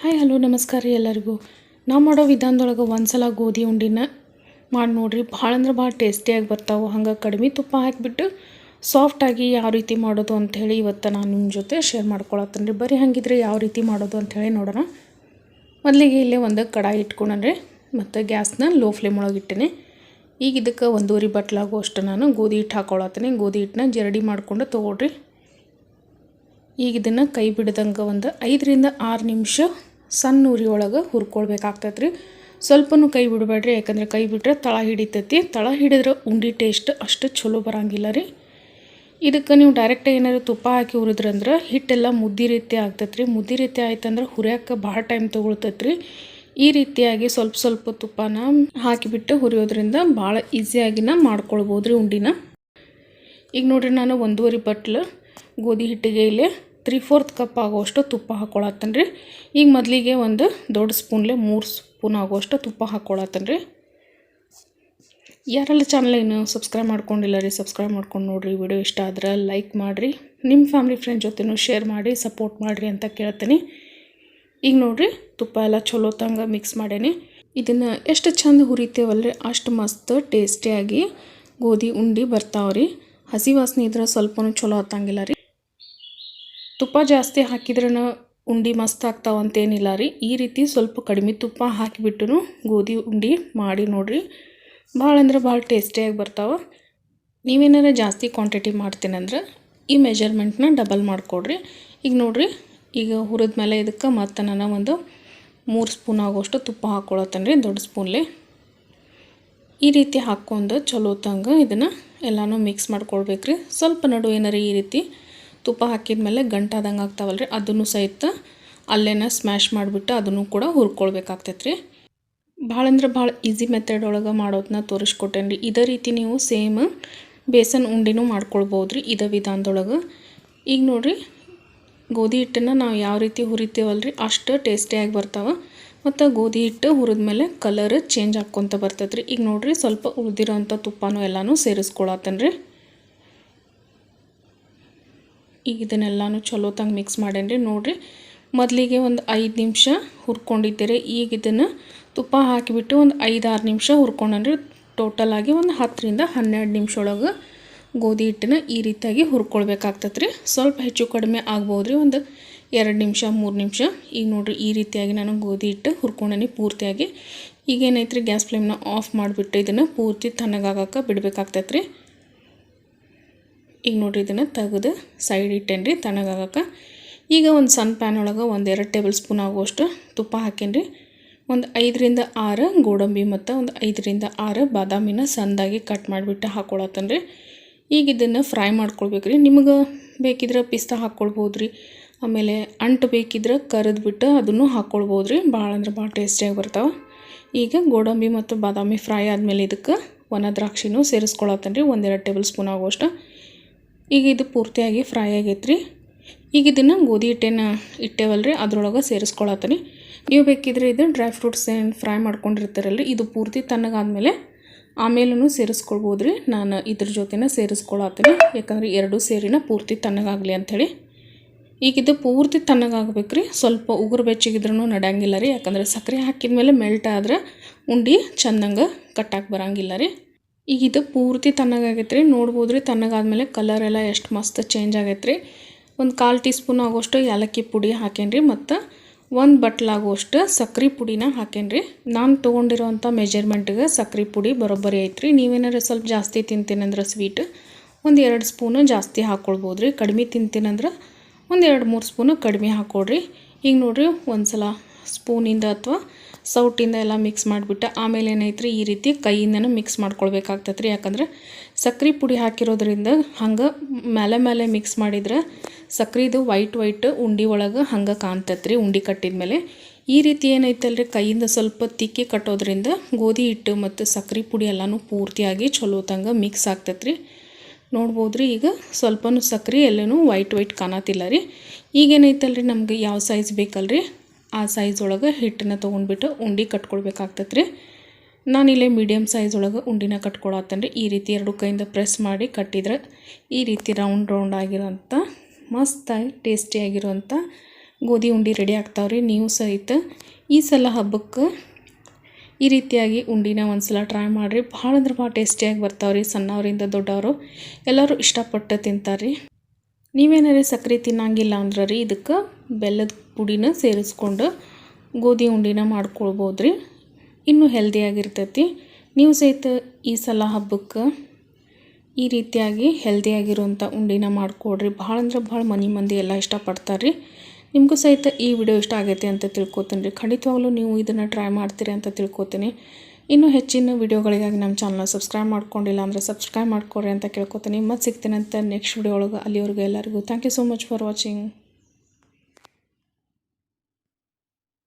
Hi, hello, ನಮಸ್ಕಾರ ರೀ ಎಲ್ಲರಿಗೂ. ನಾವು ಮಾಡೋ ವಿಧಾನದೊಳಗೆ ಒಂದು ಸಲ ಗೋಧಿ ಉಂಡಿನ ಮಾಡಿ ನೋಡಿರಿ. ಭಾಳ ಅಂದ್ರೆ ಭಾಳ ಟೇಸ್ಟಿಯಾಗಿ ಬರ್ತಾವೆ. ಹಂಗೆ ಕಡಿಮೆ ತುಪ್ಪ ಹಾಕಿಬಿಟ್ಟು ಸಾಫ್ಟಾಗಿ ಯಾವ ರೀತಿ ಮಾಡೋದು ಅಂಥೇಳಿ ಇವತ್ತು ನಾನು ನಿಮ್ಮ ಜೊತೆ ಶೇರ್ ಮಾಡ್ಕೊಳತ್ತೀನಿ ರೀ. ಬರೀ ಹಾಗಿದ್ರೆ ಯಾವ ರೀತಿ ಮಾಡೋದು ಅಂಥೇಳಿ ನೋಡೋಣ. ಮೊದಲಿಗೆ ಇಲ್ಲೇ ಒಂದು ಕಡಾಯಿ ಇಟ್ಕೊಂಡ್ರೆ ಮತ್ತು ಗ್ಯಾಸ್ನ ಲೋ ಫ್ಲೇಮ್ ಒಳಗೆ ಇಟ್ಟೇನೆ. ಈಗ ಇದಕ್ಕೆ ಒಂದೂವರೆ ಬಟ್ಲಾಗೋ ಅಷ್ಟು ನಾನು ಗೋಧಿ ಹಿಟ್ಟು ಹಾಕೊಳತ್ತೀನಿ. ಗೋಧಿ ಹಿಟ್ಟನ್ನ ಜರಡಿ ಮಾಡಿಕೊಂಡು ತೊಗೊಳ್ರಿ. ಈಗ ಇದನ್ನು ಕೈ ಬಿಡ್ದಂಗೆ ಒಂದು ಐದರಿಂದ ಆರು ನಿಮಿಷ ಸಣ್ಣ ಉರಿ ಒಳಗೆ ಹುರ್ಕೊಳ್ಬೇಕಾಗ್ತೈತೆ ರೀ ಸ್ವಲ್ಪನೂ ಕೈ ಬಿಡಬೇಡ್ರಿ, ಯಾಕಂದರೆ ಕೈ ಬಿಟ್ಟರೆ ತಳ ಹಿಡಿತೈತಿ. ತಳ ಹಿಡಿದ್ರೆ ಉಂಡಿ ಟೇಸ್ಟ್ ಅಷ್ಟು ಚಲೋ ಬರಂಗಿಲ್ಲ ರೀ. ಇದಕ್ಕೆ ನೀವು ಡೈರೆಕ್ಟ್ ಏನಾದ್ರು ತುಪ್ಪ ಹಾಕಿ ಹುರಿದ್ರಂದ್ರೆ ಹಿಟ್ಟೆಲ್ಲ ಮುದ್ದಿ ರೀತಿ ಆಗ್ತೈತೆ ರೀ ಮುದ್ದೆ ರೀತಿ ಆಯ್ತಂದ್ರೆ ಹುರಿಯೋಕೆ ಭಾಳ ಟೈಮ್ ತೊಗೊಳ್ತೈತೆ ರೀ ಈ ರೀತಿಯಾಗಿ ಸ್ವಲ್ಪ ಸ್ವಲ್ಪ ತುಪ್ಪನ ಹಾಕಿಬಿಟ್ಟು ಹುರಿಯೋದ್ರಿಂದ ಭಾಳ ಈಸಿಯಾಗಿನ ಮಾಡ್ಕೊಳ್ಬೋದು ರೀ ಉಂಡಿನ. ಈಗ ನೋಡ್ರಿ ನಾನು ಒಂದೂವರೆ ಬಟ್ಲು ಗೋಧಿ ಹಿಟ್ಟಿಗೆ ಇಲ್ಲಿ ತ್ರೀ ಫೋರ್ತ್ ಕಪ್ ಆಗೋಷ್ಟು ತುಪ್ಪ ಹಾಕ್ಕೊಳತ್ತೇನೆ ರೀ ಈಗ ಮೊದಲಿಗೆ ಒಂದು ದೊಡ್ಡ ಸ್ಪೂನ್ಲೆ ಮೂರು ಸ್ಪೂನ್ ಆಗೋಷ್ಟು ತುಪ್ಪ ಹಾಕ್ಕೊಳತ್ತೇನೆ ರೀ ಯಾರೆಲ್ಲ ಚಾನಲ್ ಏನು ಸಬ್ಸ್ಕ್ರೈಬ್ ಮಾಡ್ಕೊಂಡಿಲ್ಲ ರೀ ಸಬ್ಸ್ಕ್ರೈಬ್ ಮಾಡ್ಕೊಂಡು ನೋಡಿರಿ. ವಿಡಿಯೋ ಇಷ್ಟ ಆದ್ರೆ ಲೈಕ್ ಮಾಡಿರಿ. ನಿಮ್ಮ ಫ್ಯಾಮಿಲಿ ಫ್ರೆಂಡ್ ಜೊತೆನೂ ಶೇರ್ ಮಾಡಿ ಸಪೋರ್ಟ್ ಮಾಡಿರಿ ಅಂತ ಕೇಳ್ತೀನಿ. ಈಗ ನೋಡಿರಿ, ತುಪ್ಪ ಎಲ್ಲ ಚಲೋ ತಂಗ ಮಿಕ್ಸ್ ಮಾಡೇನಿ. ಇದನ್ನು ಎಷ್ಟು ಚಂದ ಹುರಿತೇವಲ್ರಿ, ಅಷ್ಟು ಮಸ್ತ್ ಟೇಸ್ಟಿಯಾಗಿ ಗೋಧಿ, ಉಂಡೆ ಬರ್ತಾವ್ರಿ. ಹಸಿ ವಾಸನೆ ಇದ್ರೆ ಸ್ವಲ್ಪನೂ ಚಲೋ ಹತ್ತಂಗಿಲ್ಲ ರೀ. ತುಪ್ಪ ಜಾಸ್ತಿ ಹಾಕಿದ್ರೂ ಉಂಡೆ ಮಸ್ತ್ ಆಗ್ತಾವ ಅಂತೇನಿಲ್ಲ ರೀ. ಈ ರೀತಿ ಸ್ವಲ್ಪ ಕಡಿಮೆ ತುಪ್ಪ ಹಾಕಿಬಿಟ್ಟು ಗೋಧಿ ಉಂಡೆ ಮಾಡಿ ನೋಡಿರಿ. ಭಾಳ ಅಂದ್ರೆ ಭಾಳ ಟೇಸ್ಟಿಯಾಗಿ ಬರ್ತಾವೆ. ನೀವೇನಾರ ಜಾಸ್ತಿ ಕ್ವಾಂಟಿಟಿ ಮಾಡ್ತೀನಂದ್ರೆ ಈ ಮೆಜರ್ಮೆಂಟ್ನ ಡಬಲ್ ಮಾಡಿಕೊಡ್ರಿ. ಈಗ ನೋಡಿರಿ, ಈಗ ಹುರಿದ ಮೇಲೆ ಇದಕ್ಕೆ ಮತ್ತು ನಾನು ಒಂದು ಮೂರು ಸ್ಪೂನ್ ಆಗೋಷ್ಟು ತುಪ್ಪ ಹಾಕ್ಕೊಳತ್ತೇನೆ ರೀ ದೊಡ್ಡ ಸ್ಪೂನ್ಲಿ ಈ ರೀತಿ ಹಾಕ್ಕೊಂಡು ಚಲೋ ತಂಗ ಇದನ್ನು ಎಲ್ಲನೂ ಮಿಕ್ಸ್ ಮಾಡ್ಕೊಳ್ಬೇಕು ರೀ ಸ್ವಲ್ಪ ನಡು ಏನಾರ ಈ ರೀತಿ ತುಪ್ಪ ಹಾಕಿದ ಮೇಲೆ ಗಂಟಾದಂಗೆ ಆಗ್ತಾವಲ್ಲ ರೀ ಅದನ್ನು ಸಹಿತ ಅಲ್ಲೇನ ಸ್ಮ್ಯಾಶ್ ಮಾಡಿಬಿಟ್ಟು ಅದನ್ನು ಕೂಡ ಹುರ್ಕೊಳ್ಬೇಕಾಗ್ತೈತೆ ರೀ ಭಾಳ ಅಂದ್ರೆ ಭಾಳ ಈಸಿ ಮೆಥಡ್ ಒಳಗೆ ಮಾಡೋದನ್ನ ತೋರಿಸ್ಕೊಟ್ಟೇನೆ ರೀ ಇದೇ ರೀತಿ ನೀವು ಸೇಮ್ ಬೇಸನ್ ಉಂಡಿನೂ ಮಾಡ್ಕೊಳ್ಬೋದು ರೀ ಇದೇ ವಿಧಾನದೊಳಗೆ. ಈಗ ನೋಡಿರಿ, ಗೋಧಿ ಹಿಟ್ಟನ್ನು ನಾವು ಯಾವ ರೀತಿ ಹುರಿತೀವಲ್ಲ ರೀ ಅಷ್ಟು ಟೇಸ್ಟಿಯಾಗಿ ಬರ್ತಾವೆ. ಮತ್ತು ಗೋಧಿ ಹಿಟ್ಟು ಹುರಿದ ಮೇಲೆ ಕಲರ್ ಚೇಂಜ್ ಆಕ್ಕೊತ ಬರ್ತೈತೆ ರೀ ಈಗ ನೋಡಿರಿ, ಸ್ವಲ್ಪ ಉಳಿದಿರೋಂಥ ತುಪ್ಪನೂ ಎಲ್ಲನೂ ಸೇರಿಸ್ಕೊಳತ್ತೇನೆ ರೀ ಈಗ ಇದನ್ನೆಲ್ಲನೂ ಚಲೋ ತಂಗೆ ಮಿಕ್ಸ್ ಮಾಡೇನಿ ನೋಡಿರಿ, ಮೊದಲಿಗೆ ಒಂದು ಐದು ನಿಮಿಷ ಹುರ್ಕೊಂಡಿದ್ದೀರಿ. ಈಗ ಇದನ್ನು ತುಪ್ಪ ಹಾಕಿಬಿಟ್ಟು ಒಂದು ಐದು ಆರು ನಿಮಿಷ ಹುರ್ಕೊಂಡ್ರಿ ಆಗಿ ಒಂದು ಹತ್ತರಿಂದ ಹನ್ನೆರಡು ನಿಮಿಷ ಒಳಗೆ ಗೋಧಿ ಹಿಟ್ಟನ್ನ ಈ ರೀತಿಯಾಗಿ ಹುರ್ಕೊಳ್ಬೇಕಾಗ್ತದೆ ರೀ ಸ್ವಲ್ಪ ಹೆಚ್ಚು ಕಡಿಮೆ ಆಗ್ಬೋದು ರೀ ಒಂದು ಎರಡು ನಿಮಿಷ, ಮೂರು ನಿಮಿಷ. ಈಗ ನೋಡಿರಿ, ಈ ರೀತಿಯಾಗಿ ನಾನು ಗೋಧಿ ಹಿಟ್ಟು ಹುರ್ಕೊಂಡೇನಿ ಪೂರ್ತಿಯಾಗಿ. ಈಗೇನೈತ್ರಿ ಗ್ಯಾಸ್ ಫ್ಲೇಮ್ನ ಆಫ್ ಮಾಡಿಬಿಟ್ಟು ಇದನ್ನು ಪೂರ್ತಿ ತಣ್ಣಗಾಗಕ್ಕೆ ಬಿಡಬೇಕಾಗ್ತೈತೆ ರೀ ಈಗ ನೋಡಿರಿ ಇದನ್ನು ತೆಗೆದು ಸೈಡ್ ಇಟ್ಟೇನ್ರಿ, ತಣ್ಣಗಾಗಕ್ಕೆ. ಈಗ ಒಂದು ಸಣ್ಣ ಪ್ಯಾನ್ ಒಳಗೆ ಒಂದು ಎರಡು ಟೇಬಲ್ ಸ್ಪೂನ್ ಆಗುವಷ್ಟು ತುಪ್ಪ ಹಾಕೇನ್ರಿ. ಒಂದು ಐದರಿಂದ ಆರು ಗೋಡಂಬಿ ಮತ್ತು ಒಂದು ಐದರಿಂದ ಆರು ಬಾದಾಮಿನ ಸಣ್ಣದಾಗಿ ಕಟ್ ಮಾಡಿಬಿಟ್ಟು ಹಾಕ್ಕೊಳತ್ತನ್ರಿ ಈಗ ಇದನ್ನು ಫ್ರೈ ಮಾಡ್ಕೊಳ್ಬೇಕು ರೀ ನಿಮಗೆ ಬೇಕಿದ್ರೆ ಪಿಸ್ತಾ ಹಾಕ್ಕೊಳ್ಬೋದು ರೀ ಆಮೇಲೆ ಅಂಟು ಬೇಕಿದ್ರೆ ಕರಿದ್ಬಿಟ್ಟು ಅದನ್ನು ಹಾಕ್ಕೊಳ್ಬೋದು ರೀ ಭಾಳ ಅಂದ್ರೆ ಭಾಳ ಟೇಸ್ಟಿಯಾಗಿ ಬರ್ತಾವೆ. ಈಗ ಗೋಡಂಬಿ ಮತ್ತು ಬಾದಾಮಿ ಫ್ರೈ ಆದಮೇಲೆ ಇದಕ್ಕೆ ಒಣ ದ್ರಾಕ್ಷಿನೂ ಸೇರಿಸ್ಕೊಳತ್ತನ್ರಿ. ಒಂದೆರಡು ಟೇಬಲ್ ಸ್ಪೂನ್ ಆಗುವಷ್ಟು. ಈಗ ಇದು ಪೂರ್ತಿಯಾಗಿ ಫ್ರೈ ಆಗೈತೆ ರೀ ಈಗ ಇದನ್ನು ಗೋಧಿ ಹಿಟ್ಟೇನ ಇಟ್ಟೇವಲ್ಲ ರೀ ಅದ್ರೊಳಗೆ ಸೇರಿಸ್ಕೊಳತ್ತೀನಿ. ನೀವು ಬೇಕಿದ್ರೆ ಇದು ಡ್ರೈ ಫ್ರೂಟ್ಸ್ ಏನು ಫ್ರೈ ಮಾಡ್ಕೊಂಡಿರ್ತಾರಲ್ಲ ಇದು ಪೂರ್ತಿ ತಣ್ಣಗಾದ್ಮೇಲೆ ಆಮೇಲೂ ಸೇರಿಸ್ಕೊಳ್ಬೋದು ರೀ ನಾನು ಇದ್ರ ಜೊತೆನ ಸೇರಿಸ್ಕೊಳತ್ತೀನಿ. ಯಾಕಂದ್ರೆ ಎರಡೂ ಸೇರಿನ ಪೂರ್ತಿ ತಣ್ಣಗಾಗಲಿ ಅಂಥೇಳಿ. ಈಗ ಇದು ಪೂರ್ತಿ ತಣ್ಣಗಾಗಬೇಕು ರೀ ಸ್ವಲ್ಪ ಉಗುರು ಬೆಚ್ಚಗಿದ್ರೂ ನಡೆಯಂಗಿಲ್ಲ ರೀ. ಯಾಕಂದರೆ ಸಕ್ಕರೆ ಹಾಕಿದ ಮೇಲೆ ಮೆಲ್ಟ್ ಆದ್ರೆ ಉಂಡೆ ಚೆಂದಂಗೆ ಕಟ್ಟಾಗಿ ಬರಂಗಿಲ್ಲ ರೀ. ಈಗ ಇದು ಪೂರ್ತಿ ತಣ್ಣಗಾಗೈತೆ ರೀ ನೋಡ್ಬೋದು ರೀ ತಣ್ಣಗಾದ್ಮೇಲೆ ಕಲರ್ ಎಲ್ಲ ಎಷ್ಟು ಮಸ್ತ್ ಚೇಂಜ್ ಆಗೈತೆ ರೀ ಒಂದು ಕಾಲು ಟೀ ಸ್ಪೂನ್ ಆಗೋಷ್ಟು ಏಲಕ್ಕಿ ಪುಡಿ ಹಾಕೇನ್ರಿ ಮತ್ತು ಒಂದು ಬಟ್ಲಾಗುವಷ್ಟು ಸಕ್ರೆ ಪುಡಿನ ಹಾಕೇನಿ ರೀ ನಾನು ತೊಗೊಂಡಿರೋವಂಥ ಮೆಜರ್ಮೆಂಟ್ಗೆ ಸಕ್ರೆ ಪುಡಿ ಬರೋಬ್ಬರಿ ಐತ್ರಿ. ನೀವೇನಾರು ಸ್ವಲ್ಪ ಜಾಸ್ತಿ ತಿಂತೀನಂದ್ರೆ ಸ್ವೀಟ್ ಒಂದು ಎರಡು ಸ್ಪೂನು ಜಾಸ್ತಿ ಹಾಕ್ಕೊಳ್ಬೋದು ರೀ ಕಡಿಮೆ ತಿಂತೀನಂದ್ರೆ ಒಂದು ಎರಡು ಮೂರು ಸ್ಪೂನು ಕಡಿಮೆ ಹಾಕ್ಕೊಡ್ರಿ ಈಗ ನೋಡಿರಿ ಒಂದು ಸಲ ಸ್ಪೂನಿಂದ ಅಥವಾ ಸೌಟಿಂದ ಎಲ್ಲ ಮಿಕ್ಸ್ ಮಾಡಿಬಿಟ್ಟು ಆಮೇಲೆ ಏನೈತ್ರಿ, ಈ ರೀತಿ ಕೈಯಿಂದನೂ ಮಿಕ್ಸ್ ಮಾಡ್ಕೊಳ್ಬೇಕಾಗ್ತದೆ ರೀ ಯಾಕಂದ್ರೆ ಸಕ್ರೆ ಪುಡಿ ಹಾಕಿರೋದ್ರಿಂದ ಹಂಗೆ ಮೇಲೆ ಮೇಲೆ ಮಿಕ್ಸ್ ಮಾಡಿದ್ರೆ ಸಕ್ರೆದು ವೈಟ್ ವೈಟ್ ಉಂಡೆ ಒಳಗೆ ಹಂಗೆ ಕಾಣ್ತೈತೆ ರೀ ಉಂಡೆ ಕಟ್ಟಿದ ಮೇಲೆ ಈ ರೀತಿ ಏನೈತಲ್ರಿ, ಕೈಯಿಂದ ಸ್ವಲ್ಪ ತಿಕ್ಕಿ ಕಟ್ಟೋದ್ರಿಂದ ಗೋಧಿ ಹಿಟ್ಟು ಮತ್ತು ಸಕ್ರೆ ಪುಡಿ ಎಲ್ಲನೂ ಪೂರ್ತಿಯಾಗಿ ಚಲೋ ತಂಗ ಮಿಕ್ಸ್ ರೀ ನೋಡ್ಬೋದು ರೀ ಈಗ ಸ್ವಲ್ಪನೂ ಸಕ್ರೆ ಎಲ್ಲನೂ ವೈಟ್ ವೈಟ್ ಕಾಣತ್ತಿಲ್ಲ ರೀ. ಈಗೇನೈತಲ್ರಿ, ನಮ್ಗೆ ಯಾವ ಸೈಜ್ ಬೇಕಲ್ರಿ? ಆ ಸೈಜ್ ಒಳಗೆ ಹಿಟ್ಟನ್ನ ತೊಗೊಂಡ್ಬಿಟ್ಟು ಉಂಡೆ ಕಟ್ಕೊಳ್ಬೇಕಾಗ್ತೈತೆ ರೀ ನಾನಿಲ್ಲೇ ಮೀಡಿಯಮ್ ಸೈಜ್ ಒಳಗೆ ಉಂಡಿನ ಕಟ್ಕೊಳತ್ತೇನೆ ರೀ ಈ ರೀತಿ ಎರಡು ಕೈಯಿಂದ ಪ್ರೆಸ್ ಮಾಡಿ ಕಟ್ಟಿದ್ರೆ ಈ ರೀತಿ ರೌಂಡ್ ರೌಂಡ್ ಆಗಿರೋಂಥ ಮಸ್ತಾಗಿ ಟೇಸ್ಟಿಯಾಗಿರೋಂಥ ಗೋಧಿ ಉಂಡೆ ರೆಡಿ ಆಗ್ತಾವ್ರಿ ನೀವು ಸಹಿತ. ಈ ಸಲ ಹಬ್ಬಕ್ಕೆ ಈ ರೀತಿಯಾಗಿ ಉಂಡಿನ ಒಂದ್ಸಲ ಟ್ರೈ ಮಾಡಿರಿ. ಭಾಳ ಅಂದ್ರೆ ಭಾಳ ಟೇಸ್ಟಿಯಾಗಿ ಬರ್ತಾವ್ರಿ ಸಣ್ಣವರಿಂದ ದೊಡ್ಡವರು. ಎಲ್ಲರೂ ಇಷ್ಟಪಟ್ಟು ತಿಂತಾರೆ ನೀವೇನಾರು ಸಕ್ಕರೆ ತಿನ್ನಂಗಿಲ್ಲ ಅಂದ್ರೆ ರೀ ಇದಕ್ಕೆ ಬೆಲ್ಲದ ಪುಡಿನ ಸೇರಿಸ್ಕೊಂಡು ಗೋಧಿ ಉಂಡಿನ ಮಾಡ್ಕೊಳ್ಬೋದು ರೀ ಇನ್ನೂ ಹೆಲ್ದಿಯಾಗಿರ್ತೈತಿ ನೀವು ಸಹಿತ ಈ ಸಲ ಹಬ್ಬಕ್ಕೆ ಈ ರೀತಿಯಾಗಿ ಹೆಲ್ದಿಯಾಗಿರುವಂಥ ಉಂಡಿನ ಮಾಡಿಕೊಡ್ರಿ. ಭಾಳ ಅಂದ್ರೆ ಭಾಳ ಮನೆ ಮಂದಿ ಎಲ್ಲ ಇಷ್ಟಪಡ್ತಾರೆ ರೀ ನಿಮಗೂ ಸಹಿತ ಈ ವಿಡಿಯೋ ಇಷ್ಟ ಆಗೈತೆ ಅಂತ ತಿಳ್ಕೊತೀನಿ ರೀ. ಖಂಡಿತವಾಗ್ಲೂ ನೀವು ಇದನ್ನು ಟ್ರೈ ಮಾಡ್ತೀರಿ ಅಂತ ತಿಳ್ಕೊತೀನಿ. ಇನ್ನೂ ಹೆಚ್ಚಿನ ವೀಡಿಯೋಗಳಿಗಾಗಿ ನಮ್ಮ ಚಾನಲ್ನ ಸಬ್ಸ್ಕ್ರೈಬ್ ಮಾಡ್ಕೊಂಡಿಲ್ಲ ಅಂದರೆ ಸಬ್ಸ್ಕ್ರೈಬ್ ಮಾಡ್ಕೊಡ್ರಿ ಅಂತ ಕೇಳ್ಕೊತೀನಿ. ಮತ್ತೆ ಸಿಗ್ತೀನಂತ ನೆಕ್ಸ್ಟ್ ವಿಡಿಯೋ ಒಳಗೆ ಅಲ್ಲಿವರೆಗೂ ಎಲ್ಲರಿಗೂ. Thank you so much for watching